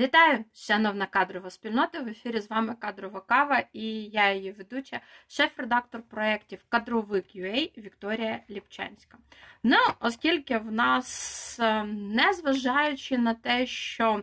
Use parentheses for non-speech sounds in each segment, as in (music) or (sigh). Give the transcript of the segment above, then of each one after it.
Вітаю, шановна кадрова спільнота. В ефірі з вами кадрова кава і я її ведуча, шеф-редактор проєктів Кадровик UA Вікторія Ліпчанська. Ну, оскільки в нас, е, незважаючи на те, що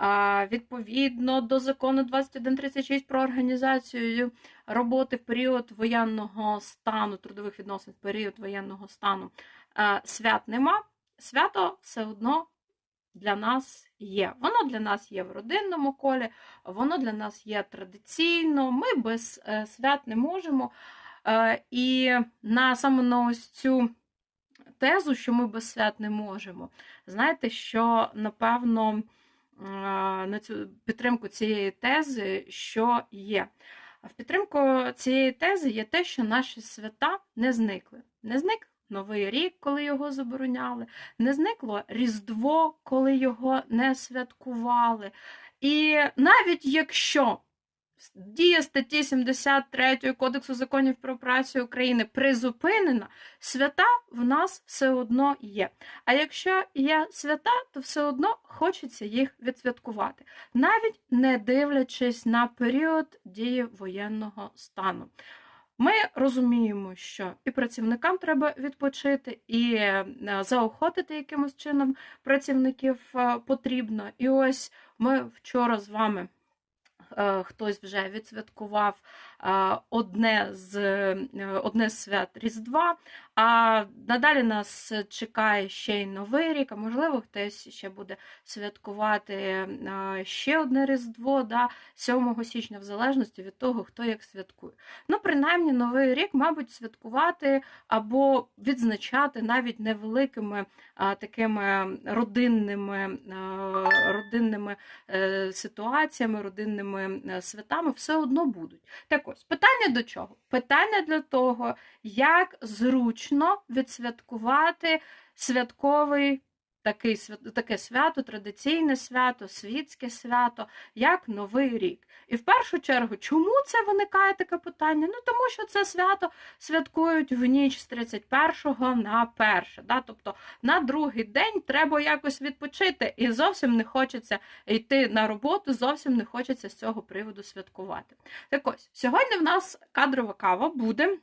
е, відповідно до закону 2136 про організацію роботи в період воєнного стану, трудових відносин в період воєнного стану е, свят нема, свято все одно для нас є. Воно для нас є в родинному колі, воно для нас є традиційно. Ми без е, свят не можемо. Е, І на саме на ось цю тезу, що ми без свят не можемо, знаєте, що напевно е, на цю підтримку цієї тези, що є. В підтримку цієї тези є те, що наші свята не зникли. Не зник Новий рік, коли його забороняли, не зникло Різдво, коли його не святкували. І навіть якщо дія статті 73 Кодексу законів про працю України призупинена, свята в нас все одно є. А якщо є свята, то все одно хочеться їх відсвяткувати, навіть не дивлячись на період дії воєнного стану. Ми розуміємо, що і працівникам треба відпочити, і е, заохотити якимось чином працівників е, потрібно. І ось ми вчора з вами. Е, хтось вже відсвяткував одне з одне свят Різдва, а надалі нас чекає ще й Новий рік, а можливо, хтось ще буде святкувати ще одне Різдво да, 7 січня, в залежності від того, хто як святкує. Ну, принаймні, Новий рік, мабуть, святкувати або відзначати навіть невеликими а, такими родинними, а, родинними е, ситуаціями, родинними е, святами все одно будуть. Так ось, питання до чого? Питання для того, як зручно відсвяткувати святковий такий, таке свято, традиційне свято, світське свято, як Новий рік. І в першу чергу, чому це виникає таке питання? Ну тому що це свято святкують в ніч з 31 на 1. Да? Тобто на другий день треба якось відпочити, і зовсім не хочеться йти на роботу, зовсім не хочеться з цього приводу святкувати. Так ось, сьогодні в нас кадрова кава буде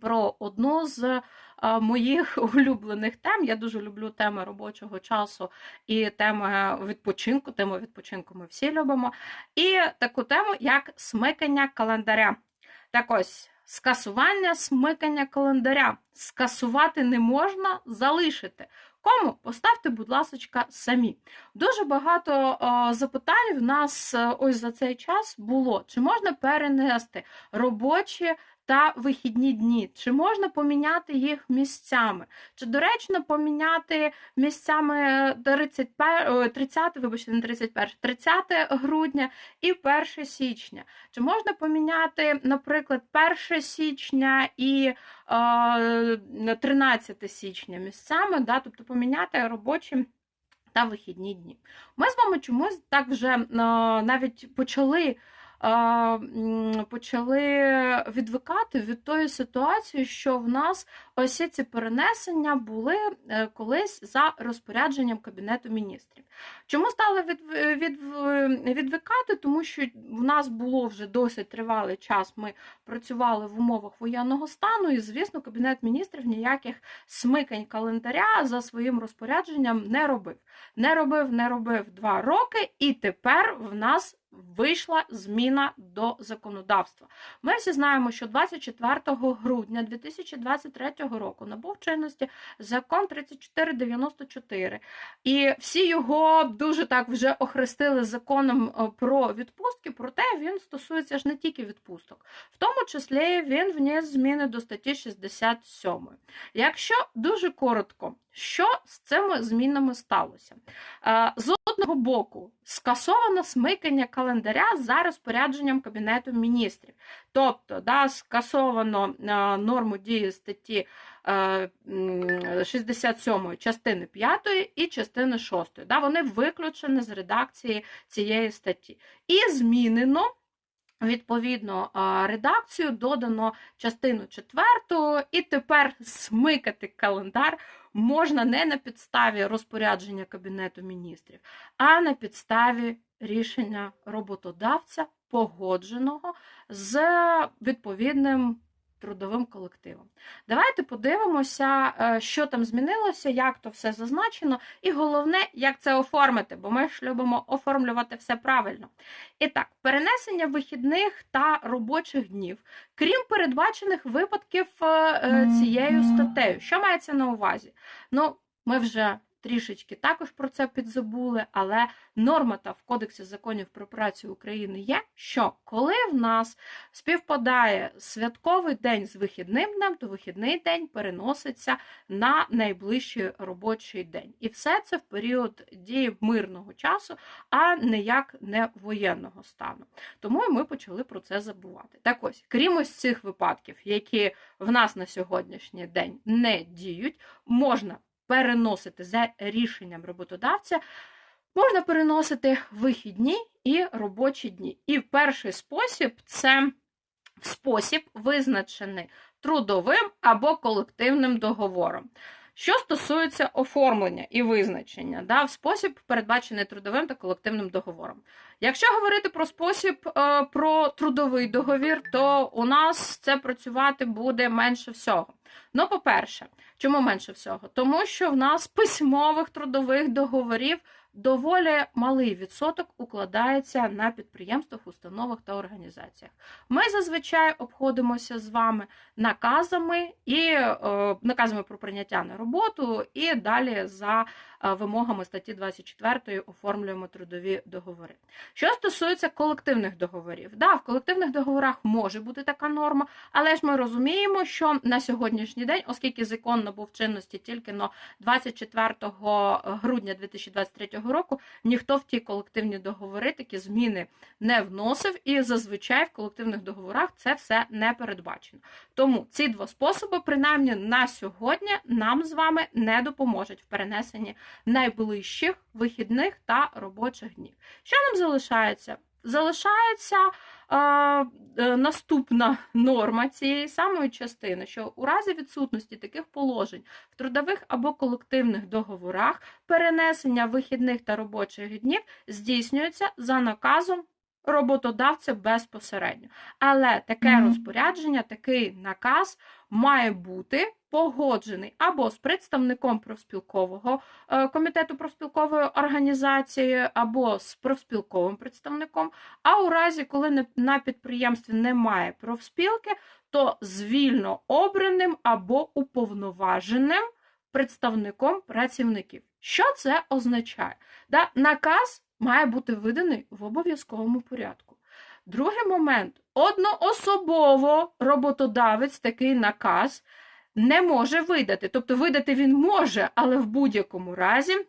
про одну з моїх (laughs) улюблених тем. Я дуже люблю теми робочого часу і теми відпочинку. Тему відпочинку ми всі любимо. І таку тему, як смикання календаря. Так ось. Скасування смикання календаря. Скасувати не можна, залишити. Кому? Поставте, будь ласка, самі. Дуже багато о, запитань в нас е, ось за цей час було: чи можна перенести робочі та вихідні дні. Чи можна поміняти їх місцями? Чи доречно поміняти місцями 31, 30, вибачте, не 31, 30 грудня і 1 січня? Чи можна поміняти, наприклад, 1 січня і е, 13 січня місцями, да? тобто поміняти робочі та вихідні дні? Ми з вами чомусь так вже е, навіть почали почали відвикати від тої ситуації, що в нас ось ці перенесення були е, колись за розпорядженням Кабінету міністрів. Чому стали від, від, відвикати? Тому що в нас було вже досить тривалий час. Ми працювали в умовах воєнного стану, і, звісно, Кабінет міністрів ніяких смикань календаря за своїм розпорядженням не робив. Не робив, не робив два роки, і тепер в нас вийшла зміна до законодавства. Ми всі знаємо, що 24 грудня 2023 року набув чинності закон 3494, і всі його дуже так вже охрестили законом е, про відпустки, проте він стосується ж не тільки відпусток, в тому числі він вніс зміни до статті 67. Якщо дуже коротко, що з цими змінами сталося? Е, з одного боку, скасовано смикання календаря за розпорядженням Кабінету міністрів. Тобто, да, скасовано е, норму дії статті 67 е, частини 5 і частини 6. Да, Вони виключені з редакції цієї статті. І змінено. Відповідно, редакцію додано частину четверту, і тепер смикати календар можна не на підставі розпорядження Кабінету міністрів, а на підставі рішення роботодавця, погодженого з відповідним трудовим колективом. Давайте подивимося, е, що там змінилося, як то все зазначено, і головне, як це оформити, бо ми ж любимо оформлювати все правильно. І так, перенесення вихідних та робочих днів, крім передбачених випадків е, е, цією статтею. Що мається на увазі? Ну, ми вже трішечки також про це підзабули, але норма та в Кодексі законів про працю України є, що коли в нас співпадає святковий день з вихідним днем, то вихідний день переноситься на найближчий робочий день. І все це в період дії мирного часу, а ніяк не воєнного стану. Тому ми почали про це забувати. Так ось, крім ось цих випадків, які в нас на сьогоднішній день не діють, можна переносити за рішенням роботодавця, можна переносити вихідні і робочі дні. І перший спосіб це спосіб, визначений трудовим або колективним договором. Що стосується оформлення і визначення, да, в спосіб передбачений трудовим та колективним договором. Якщо говорити про спосіб е, про трудовий договір, то у нас це працювати буде менше всього. Ну, по-перше, чому менше всього? Тому що в нас письмових трудових договорів доволі малий відсоток укладається на підприємствах, установах та організаціях. Ми зазвичай обходимося з вами наказами і е, наказами про прийняття на роботу, і далі за вимогами статті 24 оформлюємо трудові договори. Що стосується колективних договорів, да, в колективних договорах може бути така норма, але ж ми розуміємо, що на сьогоднішній день, оскільки закон набув чинності тільки на 24 грудня 2023 року, ніхто в ті колективні договори такі зміни не вносив, і зазвичай в колективних договорах це все не передбачено. Тому ці два способи, принаймні на сьогодні, нам з вами не допоможуть в перенесенні найближчих вихідних та робочих днів. Що нам залишається? Залишається е, е, наступна норма цієї самої частини, що у разі відсутності таких положень в трудових або колективних договорах перенесення вихідних та робочих днів здійснюється за наказом роботодавця безпосередньо. Але таке розпорядження, такий наказ має бути погоджений або з представником профспілкового е, комітету профспілкової організації, або з профспілковим представником. А у разі, коли на підприємстві немає профспілки, то з вільно обраним або уповноваженим представником працівників. Що це означає? Да, наказ має бути виданий в обов'язковому порядку. Другий момент: одноособово роботодавець такий наказ не може видати. Тобто видати він може, але в будь-якому разі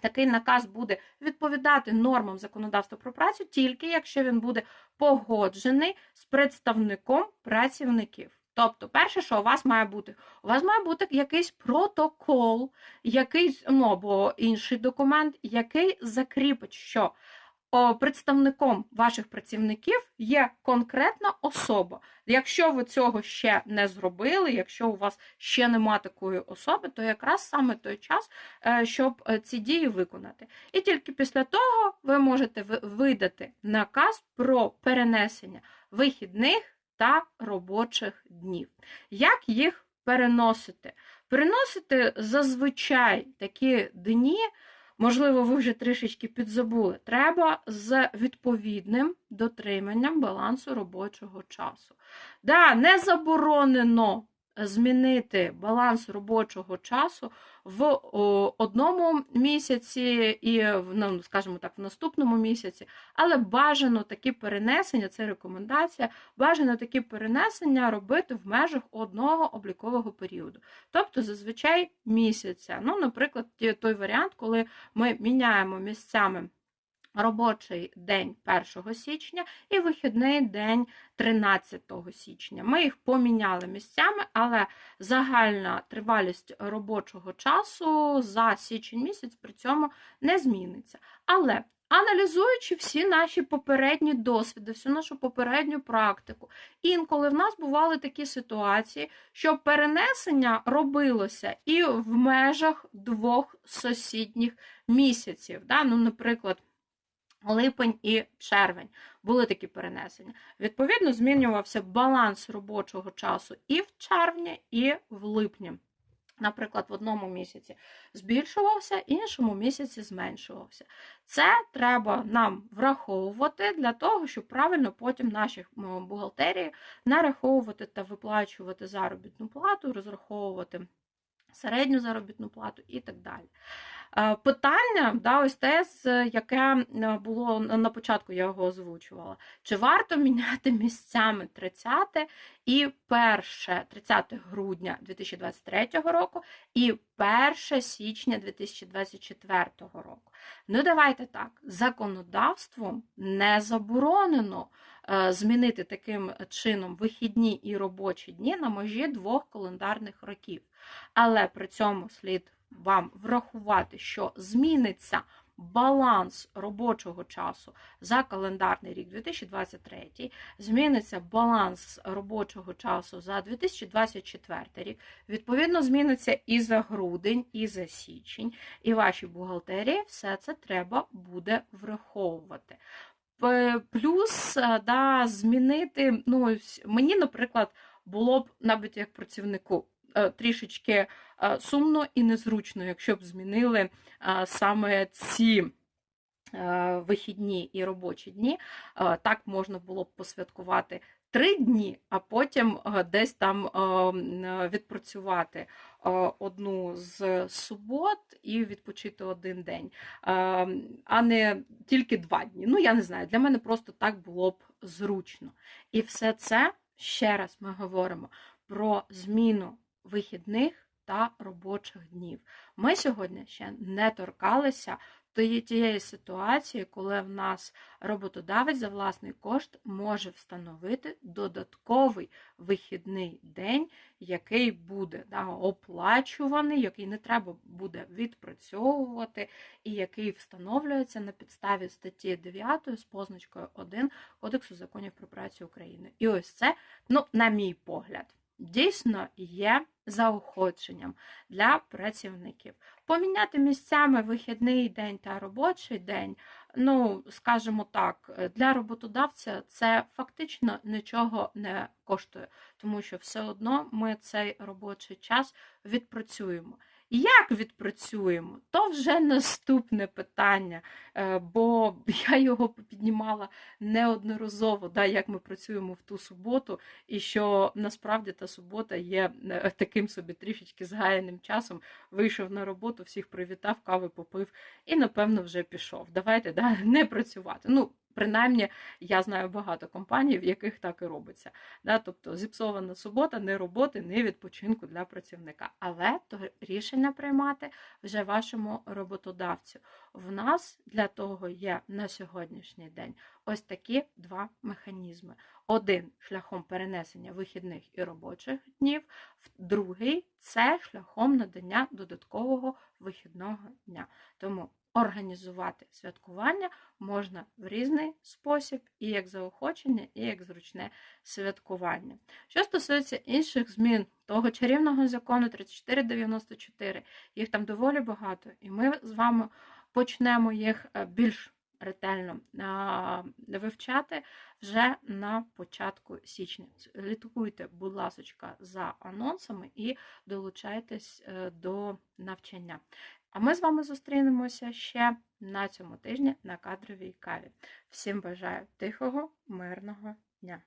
такий наказ буде відповідати нормам законодавства про працю тільки якщо він буде погоджений з представником працівників. Тобто, перше, що у вас має бути, у вас має бути якийсь протокол, якийсь ну, або інший документ, який закріпить, що представником ваших працівників є конкретна особа. Якщо ви цього ще не зробили, якщо у вас ще нема такої особи, то якраз саме той час, е, щоб е, ці дії виконати. І тільки після того ви можете ви- видати наказ про перенесення вихідних та робочих днів. Як їх переносити? Переносити зазвичай такі дні. Можливо, ви вже трішечки підзабули. Треба з відповідним дотриманням балансу робочого часу. Да, не заборонено змінити баланс робочого часу в одному місяці і ну, скажімо так, в наступному місяці, але бажано такі перенесення, це рекомендація, бажано такі перенесення робити в межах одного облікового періоду. Тобто зазвичай місяця. Ну, наприклад, той варіант, коли ми міняємо місцями робочий день 1 січня і вихідний день 13 січня. Ми їх поміняли місцями, але загальна тривалість робочого часу за січень місяць при цьому не зміниться. Але аналізуючи всі наші попередні досвіди, всю нашу попередню практику. Інколи в нас бували такі ситуації, що перенесення робилося і в межах двох сусідніх місяців. Да? Ну, наприклад, липень і червень були такі перенесення. Відповідно, змінювався баланс робочого часу і в червні, і в липні. Наприклад, в одному місяці збільшувався, іншому місяці зменшувався. Це треба нам враховувати для того, щоб правильно потім наші бухгалтерії нараховувати та виплачувати заробітну плату, розраховувати середню заробітну плату і так далі. Е, питання, да, ось те, яке е, було на початку, я його озвучувала. Чи варто міняти місцями 30 і 1 30 грудня 2023 року і 1 січня 2024 року? Ну, давайте так, законодавством не заборонено е, змінити таким чином вихідні і робочі дні на межі двох календарних років. Але при цьому слід вам врахувати, що зміниться баланс робочого часу за календарний рік 2023, зміниться баланс робочого часу за 2024 рік, відповідно, зміниться і за грудень, і за січень, і вашій бухгалтерії все це треба буде враховувати. Плюс да, змінити, ну, мені, наприклад, було б навіть як працівнику Е, трішечки е, сумно і незручно, якщо б змінили е, саме ці. Вихідні і робочі дні, так можна було б посвяткувати три дні, а потім десь там відпрацювати одну з субот і відпочити один день, а не тільки два дні. Ну, я не знаю, для мене просто так було б зручно. І все це ще раз ми говоримо про зміну вихідних та робочих днів. Ми сьогодні ще не торкалися тієї ситуації, коли в нас роботодавець за власний кошт може встановити додатковий вихідний день, який буде да, оплачуваний, який не треба буде відпрацьовувати, і який встановлюється на підставі статті 9 з позначкою 1 Кодексу законів про працю України. І ось це, ну, на мій погляд дійсно є заохоченням для працівників. Поміняти місцями вихідний день та робочий день, ну, скажімо так, для роботодавця це фактично нічого не коштує, тому що все одно ми цей робочий час відпрацюємо. Як відпрацюємо, то вже наступне питання, е, бо (laughs) я його піднімала неодноразово, да, як ми працюємо в ту суботу, і що насправді та субота є е, таким собі трішечки згаяним часом. Вийшов на роботу, всіх привітав, кави попив і, напевно, вже пішов. Давайте да, (laughs) не працювати. Ну, Принаймні, я знаю багато компаній, в яких так і робиться. Да? Тобто зіпсована субота, не роботи, не відпочинку для працівника. Але то рішення приймати вже вашому роботодавцю. В нас для того є на сьогоднішній день ось такі два механізми: один шляхом перенесення вихідних і робочих днів, другий це шляхом надання додаткового вихідного дня. Тому Організувати святкування можна в різний спосіб, і як заохочення, і як зручне святкування. Що стосується інших змін того чарівного закону 3494, їх там доволі багато, і ми з вами почнемо їх е, більш ретельно вивчати вже на початку січня. Слідкуйте, будь ласка, за анонсами і долучайтесь е, до навчання. А ми з вами зустрінемося ще на цьому тижні на кадровій каві. Всім бажаю тихого, мирного дня!